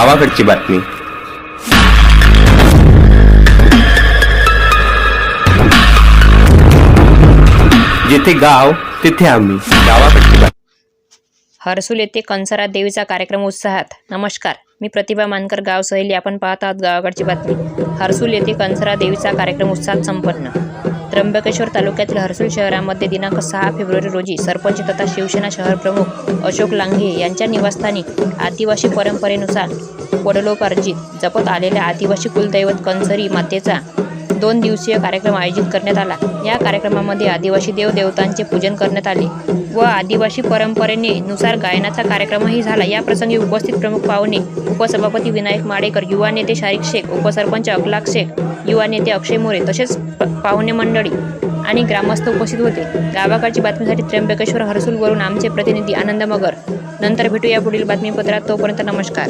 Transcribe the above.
गावाकडची बातमी. जिथे गाव तिथे आम्ही. गावाकडची बातमी. हर्सुल येथे कंसारा देवीचा कार्यक्रम उत्साहात. नमस्कार मी प्रतिभा मानकर गाव सहेली आपण पाहत आहात गावाकडची बातमी. हर्सूल येथे कंसारा देवीचा कार्यक्रम उत्साहात संपन्न. त्र्यंबकेश्वर तालुक्यातील हर्सूल शहरामध्ये दिनांक सहा फेब्रुवारी रोजी सरपंच तथा शिवसेना शहर प्रमुख अशोक लांघे यांच्या निवासस्थानी आदिवासी परंपरेनुसार वडलोपार्जित जपत आलेल्या आदिवासी कुलदैवत कंसरी मातेचा दोन दिवसीय कार्यक्रम आयोजित करण्यात आला. या कार्यक्रमामध्ये आदिवासी देवदेवतांचे पूजन करण्यात आले व आदिवासी परंपरेने नुसार गायनाचा कार्यक्रमही झाला. या प्रसंगी उपस्थित प्रमुख पाहुणे उपसभापती विनायक माडेकर युवा नेते शारिक शेख उपसरपंच अखलाक शेख युवा नेते अक्षय मोरे तसेच पाहुणे मंडळी आणि ग्रामस्थ उपस्थित होते. गावाकडची बातमीसाठी त्र्यंबकेश्वर हर्सूलवरून आमचे प्रतिनिधी आनंद मगर. नंतर भेटू या पुढील बातमीपत्रात. तोपर्यंत नमस्कार.